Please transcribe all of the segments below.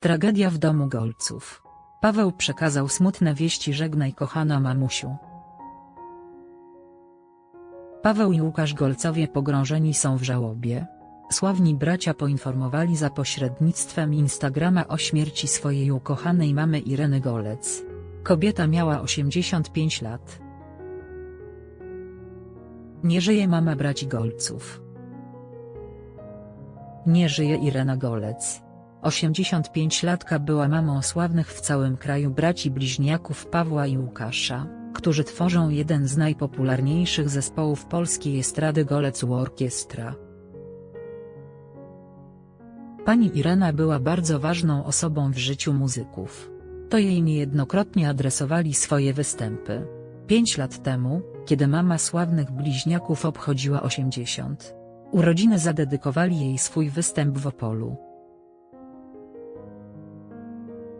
Tragedia w domu Golców. Paweł przekazał smutne wieści żegnaj kochana mamusiu. Paweł i Łukasz Golcowie pogrążeni są w żałobie. Sławni bracia poinformowali za pośrednictwem Instagrama o śmierci swojej ukochanej mamy Ireny Golec. Kobieta miała 85 lat. Nie żyje mama braci Golców. Nie żyje Irena Golec. 85-latka była mamą sławnych w całym kraju braci bliźniaków Pawła i Łukasza, którzy tworzą jeden z najpopularniejszych zespołów polskiej estrady Golec Orkiestra. Pani Irena była bardzo ważną osobą w życiu muzyków. To jej niejednokrotnie adresowali swoje występy. Pięć lat temu, kiedy mama sławnych bliźniaków obchodziła 80. Urodziny zadedykowali jej swój występ w Opolu.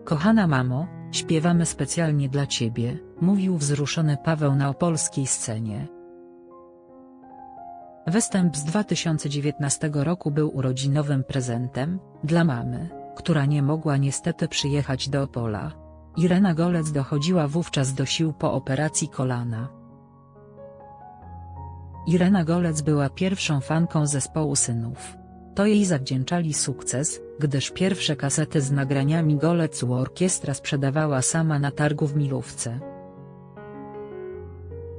Kochana mamo, śpiewamy specjalnie dla ciebie, mówił wzruszony Paweł na opolskiej scenie. Występ z 2019 roku był urodzinowym prezentem dla mamy, która nie mogła niestety przyjechać do Opola. Irena Golec dochodziła wówczas do sił po operacji kolana. Irena Golec była pierwszą fanką zespołu synów. To jej zawdzięczali sukces, gdyż pierwsze kasety z nagraniami Golec u orkiestra sprzedawała sama na targu w Milówce.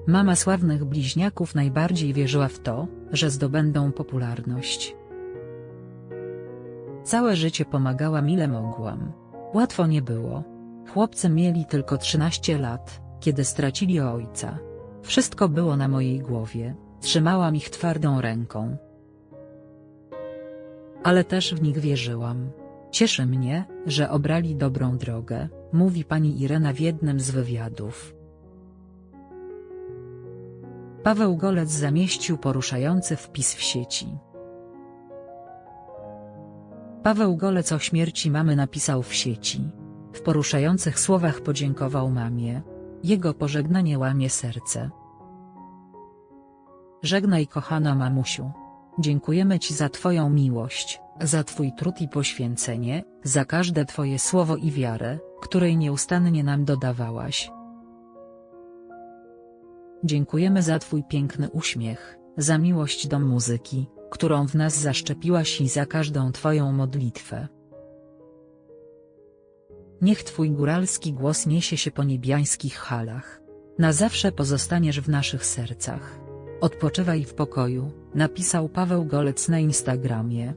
Mama sławnych bliźniaków najbardziej wierzyła w to, że zdobędą popularność. Całe życie pomagałam ile mogłam. Łatwo nie było. Chłopcy mieli tylko 13 lat, kiedy stracili ojca. Wszystko było na mojej głowie, trzymałam ich twardą ręką. Ale też w nich wierzyłam. Cieszy mnie, że obrali dobrą drogę, mówi pani Irena w jednym z wywiadów. Paweł Golec zamieścił poruszający wpis w sieci. Paweł Golec o śmierci mamy napisał w sieci. W poruszających słowach podziękował mamie. Jego pożegnanie łamie serce. Żegnaj kochana mamusiu. Dziękujemy Ci za Twoją miłość, za Twój trud i poświęcenie, za każde Twoje słowo i wiarę, której nieustannie nam dodawałaś. Dziękujemy za Twój piękny uśmiech, za miłość do muzyki, którą w nas zaszczepiłaś i za każdą Twoją modlitwę. Niech Twój góralski głos niesie się po niebiańskich halach. Na zawsze pozostaniesz w naszych sercach. Odpoczywaj w pokoju, napisał Paweł Golec na Instagramie.